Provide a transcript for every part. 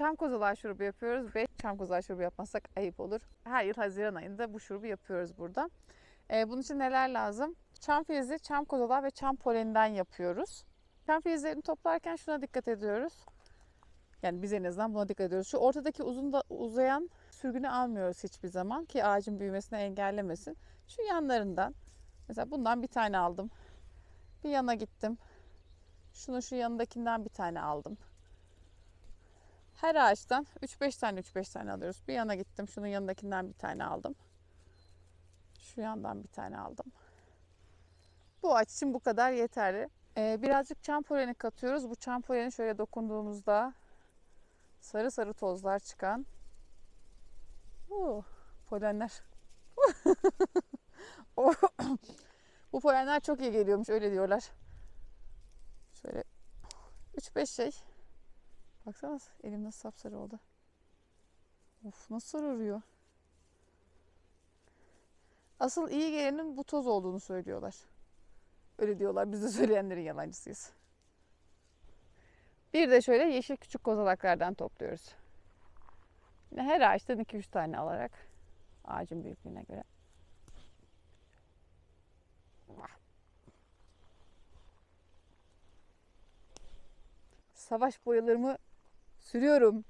çam kozalağı şurubu yapıyoruz. 5 çam kozalağı şurubu yapmazsak ayıp olur. Her yıl Haziran ayında bu şurubu yapıyoruz burada. Ee, bunun için neler lazım? Çam filizi, çam kozalağı ve çam poleninden yapıyoruz. Çam filizlerini toplarken şuna dikkat ediyoruz. Yani biz en azından buna dikkat ediyoruz. Şu ortadaki uzun da uzayan sürgünü almıyoruz hiçbir zaman ki ağacın büyümesini engellemesin. Şu yanlarından mesela bundan bir tane aldım. Bir yana gittim. Şunu şu yanındakinden bir tane aldım. Her ağaçtan 3-5 tane 3-5 tane alıyoruz. Bir yana gittim. Şunun yanındakinden bir tane aldım. Şu yandan bir tane aldım. Bu ağaç için bu kadar yeterli. Ee, birazcık çam poleni katıyoruz. Bu çam poleni şöyle dokunduğumuzda sarı sarı tozlar çıkan Oo, polenler. Bu polenler çok iyi geliyormuş öyle diyorlar. Şöyle 3-5 şey. Baksana elim nasıl sapsarı oldu. Of nasıl sararıyor. Asıl iyi gelenin bu toz olduğunu söylüyorlar. Öyle diyorlar. Biz de söyleyenlerin yalancısıyız. Bir de şöyle yeşil küçük kozalaklardan topluyoruz. Yine her ağaçtan 2-3 tane alarak ağacın büyüklüğüne göre. Savaş boyalarımı sürüyorum.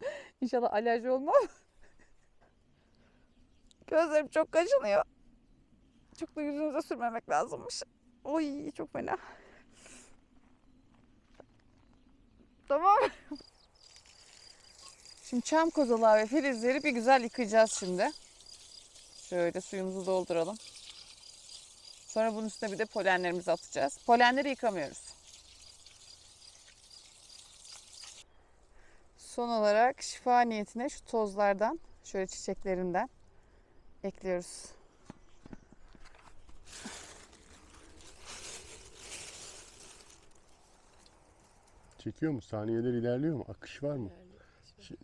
İnşallah alerji olmam. Gözlerim çok kaşınıyor. Çok da yüzünüze sürmemek lazımmış. Oy çok fena. Tamam. Şimdi çam kozalağı ve filizleri bir güzel yıkayacağız şimdi. Şöyle suyumuzu dolduralım. Sonra bunun üstüne bir de polenlerimizi atacağız. Polenleri yıkamıyoruz. Son olarak şifa niyetine şu tozlardan, şöyle çiçeklerinden ekliyoruz. Çekiyor mu? Saniyeler ilerliyor mu? Akış var mı?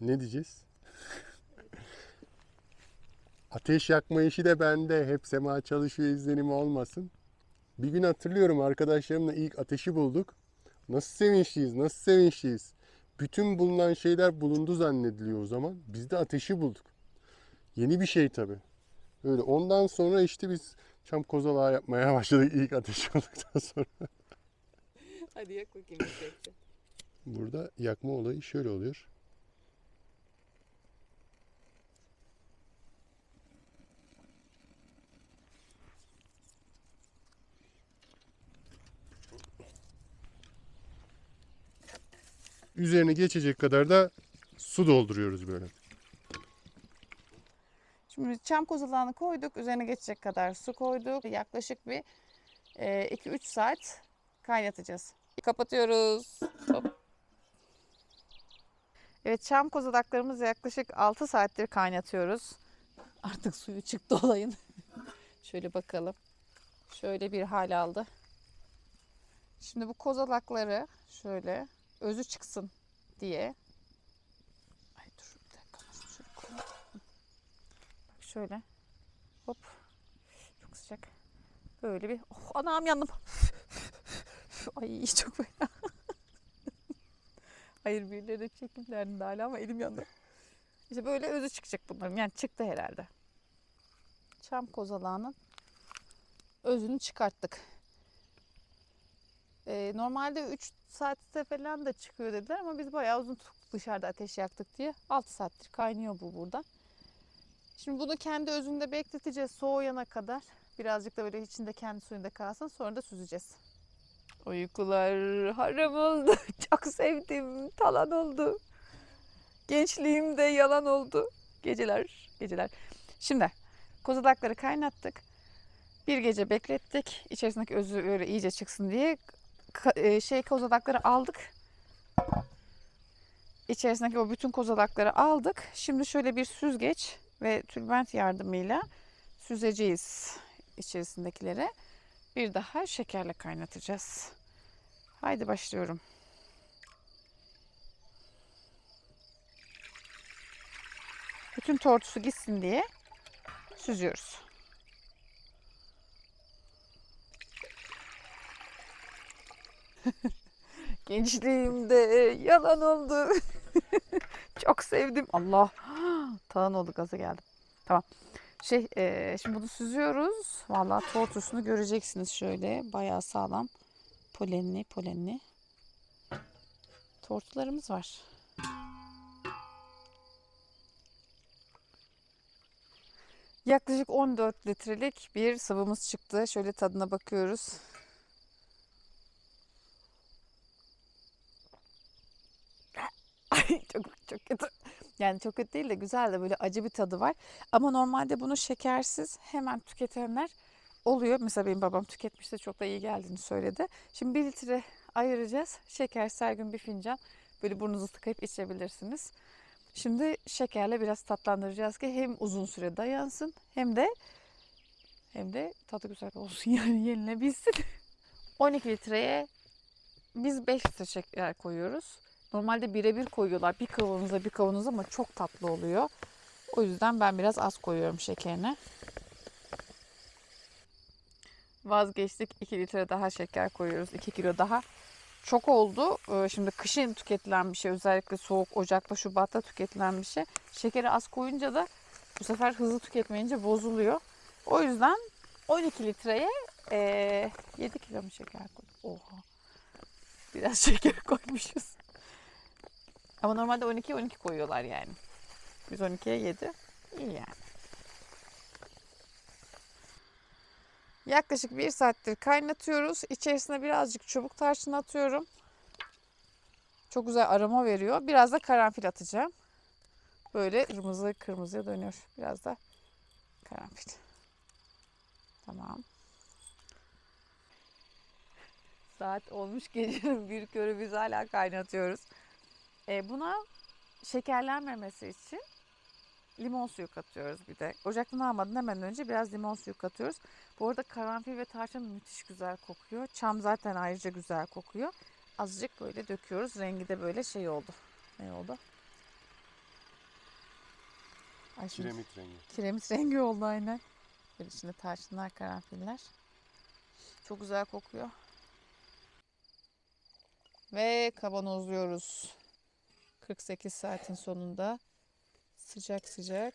Ne diyeceğiz? Ateş yakma işi de bende. Hep Sema çalışıyor izlenimi olmasın. Bir gün hatırlıyorum arkadaşlarımla ilk ateşi bulduk. Nasıl sevinçliyiz, nasıl sevinçliyiz. Bütün bulunan şeyler bulundu zannediliyor o zaman. Biz de ateşi bulduk. Yeni bir şey tabii. Öyle ondan sonra işte biz çam kozalağı yapmaya başladık ilk ateşi olduktan sonra. Hadi yak bakayım çiçekçi. Burada yakma olayı şöyle oluyor. Üzerine geçecek kadar da su dolduruyoruz böyle. Şimdi çam kozalağını koyduk. Üzerine geçecek kadar su koyduk. Yaklaşık bir 2-3 saat kaynatacağız. Kapatıyoruz. Hop. Evet çam kozalaklarımızı yaklaşık 6 saattir kaynatıyoruz. Artık suyu çıktı olayın. Şöyle bakalım. Şöyle bir hal aldı. Şimdi bu kozalakları şöyle özü çıksın diye. Ay dur bir dakika. Şöyle. Bak şöyle. Hop. Çok sıcak. Böyle bir. Oh, anam yandım. Ay çok fena. Hayır birileri de çekim derdinde hala ama elim yandı. İşte böyle özü çıkacak bunların. Yani çıktı herhalde. Çam kozalağının özünü çıkarttık. Ee, normalde 3 saatte falan da çıkıyor dediler ama biz bayağı uzun tuttuk dışarıda ateş yaktık diye. 6 saattir kaynıyor bu burada. Şimdi bunu kendi özünde bekleteceğiz soğuyana kadar. Birazcık da böyle içinde kendi suyunda kalsın. Sonra da süzeceğiz. Uykular haram oldu. Çok sevdim. Talan oldu. Gençliğim de yalan oldu. Geceler, geceler. Şimdi kozalakları kaynattık. Bir gece beklettik. İçerisindeki özü böyle iyice çıksın diye e, şey kozalakları aldık. İçerisindeki o bütün kozalakları aldık. Şimdi şöyle bir süzgeç ve tülbent yardımıyla süzeceğiz içerisindekileri. Bir daha şekerle kaynatacağız. Haydi başlıyorum. Bütün tortusu gitsin diye süzüyoruz. Gençliğimde yalan oldu. Çok sevdim. Allah. Talan oldu gaza geldim. Tamam. Şey eee, şimdi bunu süzüyoruz. Vallahi tortusunu göreceksiniz şöyle. Bayağı sağlam. Polenli polenli. Tortularımız var. Yaklaşık 14 litrelik bir sıvımız çıktı. Şöyle tadına bakıyoruz. çok çok kötü. Yani çok kötü değil de güzel de böyle acı bir tadı var. Ama normalde bunu şekersiz hemen tüketenler oluyor. Mesela benim babam tüketmişti çok da iyi geldiğini söyledi. Şimdi bir litre ayıracağız. Şekersiz her gün bir fincan böyle burnunuzu tıkayıp içebilirsiniz. Şimdi şekerle biraz tatlandıracağız ki hem uzun süre dayansın hem de hem de tadı güzel olsun yani yenilebilsin. 12 litreye biz 5 litre şeker koyuyoruz. Normalde birebir koyuyorlar bir kavanoza bir kavanoza ama çok tatlı oluyor. O yüzden ben biraz az koyuyorum şekerine. Vazgeçtik 2 litre daha şeker koyuyoruz 2 kilo daha. Çok oldu. Ee, Şimdi kışın tüketilen bir şey özellikle soğuk Ocak'ta Şubat'ta tüketilen bir şey. Şekeri az koyunca da bu sefer hızlı tüketmeyince bozuluyor. O yüzden 12 litreye eee 7 kilo mu şeker koy? Oha. Biraz şeker koymuşuz. Ama normalde 12 12 koyuyorlar yani. Biz 12'ye 7. İyi yani. Yaklaşık bir saattir kaynatıyoruz. İçerisine birazcık çubuk tarçın atıyorum. Çok güzel aroma veriyor. Biraz da karanfil atacağım. Böyle kırmızı kırmızıya dönüyor. Biraz da karanfil. Tamam. Saat olmuş gecenin bir körü biz hala kaynatıyoruz. E, buna şekerlenmemesi için limon suyu katıyoruz bir de. Ocaktan almadan hemen önce biraz limon suyu katıyoruz. Bu arada karanfil ve tarçın müthiş güzel kokuyor. Çam zaten ayrıca güzel kokuyor. Azıcık böyle döküyoruz. Rengi de böyle şey oldu. Ne oldu? Ay şimdi Kiremit rengi. kiremit rengi oldu aynen. Böyle içinde tarçınlar, karanfiller. Çok güzel kokuyor. Ve kavanozluyoruz. 48 saatin sonunda sıcak sıcak.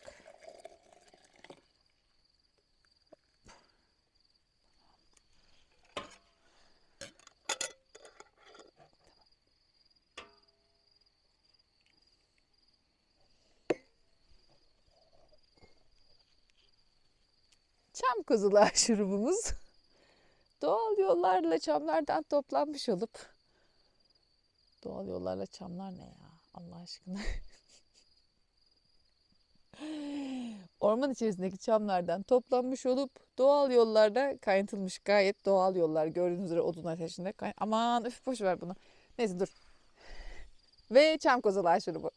Çam kozulağı şurubumuz. Doğal yollarla çamlardan toplanmış olup Doğal yollarla çamlar ne ya Allah aşkına. Orman içerisindeki çamlardan toplanmış olup doğal yollarda kaynatılmış gayet doğal yollar gördüğünüz üzere odun ateşinde kay- Aman üf boş ver bunu. Neyse dur. Ve çam kozalağı şurubu.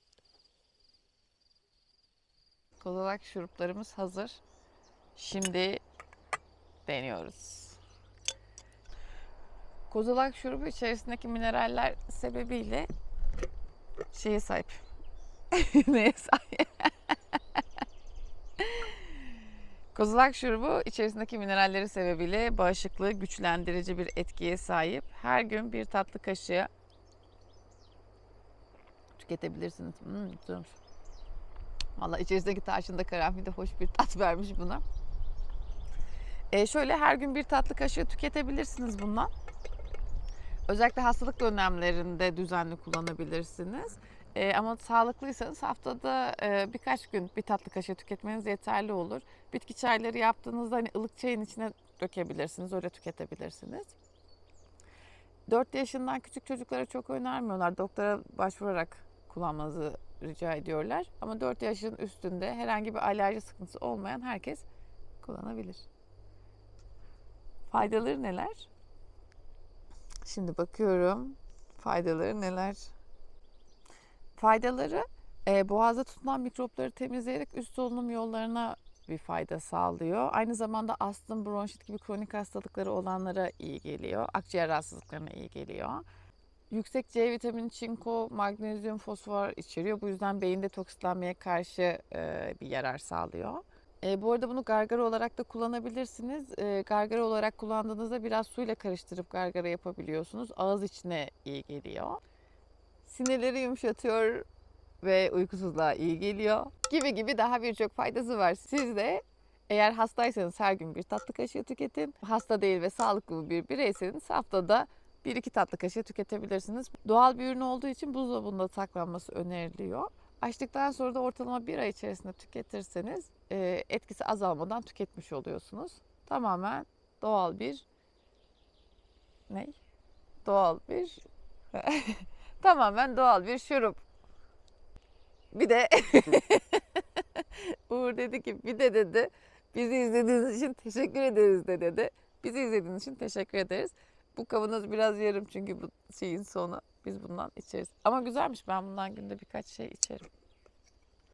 Kozalak şuruplarımız hazır. Şimdi deniyoruz. Kozalak şurubu içerisindeki mineraller sebebiyle şeye sahip. Neye sahip? Kozalak şurubu içerisindeki mineralleri sebebiyle bağışıklığı güçlendirici bir etkiye sahip. Her gün bir tatlı kaşığı tüketebilirsiniz. Hmm, güzelmiş. Valla içerisindeki tarçın da karanfil de hoş bir tat vermiş buna. E şöyle her gün bir tatlı kaşığı tüketebilirsiniz bundan. Özellikle hastalık dönemlerinde düzenli kullanabilirsiniz. E, ama sağlıklıysanız haftada e, birkaç gün bir tatlı kaşığı tüketmeniz yeterli olur. Bitki çayları yaptığınızda hani ılık çayın içine dökebilirsiniz, öyle tüketebilirsiniz. 4 yaşından küçük çocuklara çok önermiyorlar. Doktora başvurarak kullanmanızı rica ediyorlar. Ama 4 yaşın üstünde herhangi bir alerji sıkıntısı olmayan herkes kullanabilir. Faydaları neler? Şimdi bakıyorum. Faydaları neler? Faydaları e, boğazda tutulan mikropları temizleyerek üst solunum yollarına bir fayda sağlıyor. Aynı zamanda astım, bronşit gibi kronik hastalıkları olanlara iyi geliyor. Akciğer rahatsızlıklarına iyi geliyor. Yüksek C vitamini, çinko, magnezyum, fosfor içeriyor. Bu yüzden beyin detokslanmaya karşı e, bir yarar sağlıyor. E, bu arada bunu gargara olarak da kullanabilirsiniz. E, gargara olarak kullandığınızda biraz suyla karıştırıp gargara yapabiliyorsunuz. Ağız içine iyi geliyor. Sinirleri yumuşatıyor ve uykusuzluğa iyi geliyor. Gibi gibi daha birçok faydası var. Siz de eğer hastaysanız her gün bir tatlı kaşığı tüketin. Hasta değil ve sağlıklı bir bireyseniz haftada bir iki tatlı kaşığı tüketebilirsiniz. Doğal bir ürün olduğu için buzdolabında saklanması öneriliyor. Açtıktan sonra da ortalama bir ay içerisinde tüketirseniz e, etkisi azalmadan tüketmiş oluyorsunuz. Tamamen doğal bir ne? Doğal bir tamamen doğal bir şurup. Bir de Uğur dedi ki bir de dedi bizi izlediğiniz için teşekkür ederiz de dedi. Bizi izlediğiniz için teşekkür ederiz. Bu kavanoz biraz yarım çünkü bu şeyin sonu. Biz bundan içeriz. Ama güzelmiş ben bundan günde birkaç şey içerim.